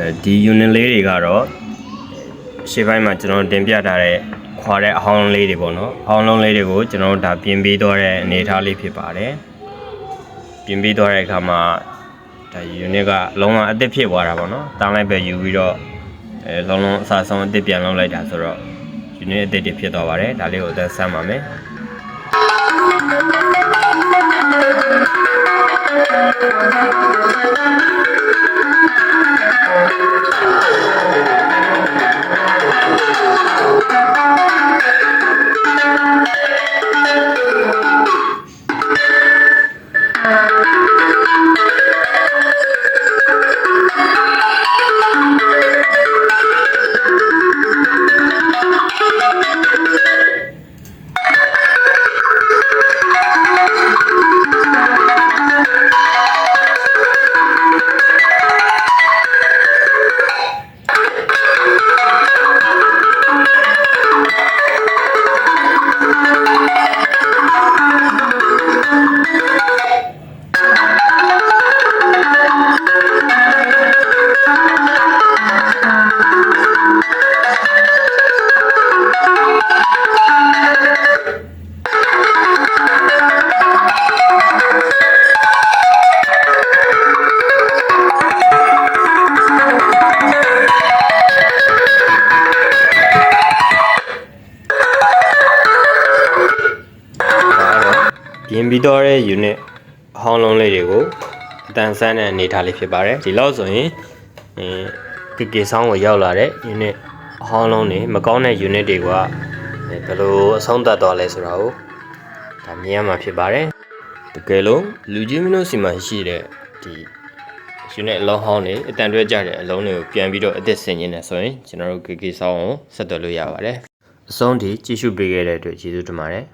အဲဒီ unit လေးတွေကတော့ရှေ့ပိုင်းမှာကျွန်တော်တင်ပြထားတဲ့ခွာတဲ့အဟောင်းလေးတွေပေါ့နော်အဟောင်းလုံးလေးတွေကိုကျွန်တော်တို့ဒါပြင်ပေးတော့တဲ့အနေအထားလေးဖြစ်ပါတယ်ပြင်ပေးတော့တဲ့အခါမှာဒါ unit ကအလုံးဝအသစ်ဖြစ်သွားတာပေါ့နော်တောင်းလိုက်ပဲယူပြီးတော့အဲလုံးလုံးအစားဆုံးအသစ်ပြန်လုပ်လိုက်တာဆိုတော့ unit အသစ်တွေဖြစ်သွားပါတယ်ဒါလေးကိုအသက်ဆမ်းပါမယ် ပြင်ပြီးတော့တဲ့ unit အဟောင်းလုံးလေးတွေကိုအတန်ဆန်းတဲ့အနေထားလေးဖြစ်ပါတယ်ဒီလောက်ဆိုရင်အင်းကကေဆောင်းကိုရောက်လာတဲ့ unit အဟောင်းလုံးတွေမကောင်းတဲ့ unit တွေကဘယ်လိုအဆုံးသတ်သွားလဲဆိုတာကိုဒါမြင်ရမှာဖြစ်ပါတယ်တကယ်လို့လူကြီးမင်းတို့စီမှာရှိတဲ့ဒီ unit အလုံးဟောင်းတွေအတန်တွဲကြတဲ့အလုံးတွေကိုပြန်ပြီးတော့အသစ်ဆင်ခြင်းနဲ့ဆိုရင်ကျွန်တော်တို့ KK ဆောင်းကိုဆက်သွယ်လို့ရပါတယ်အဆုံးထိကြည့်ရှုပေးခဲ့တဲ့အတွက်ကျေးဇူးတင်ပါတယ်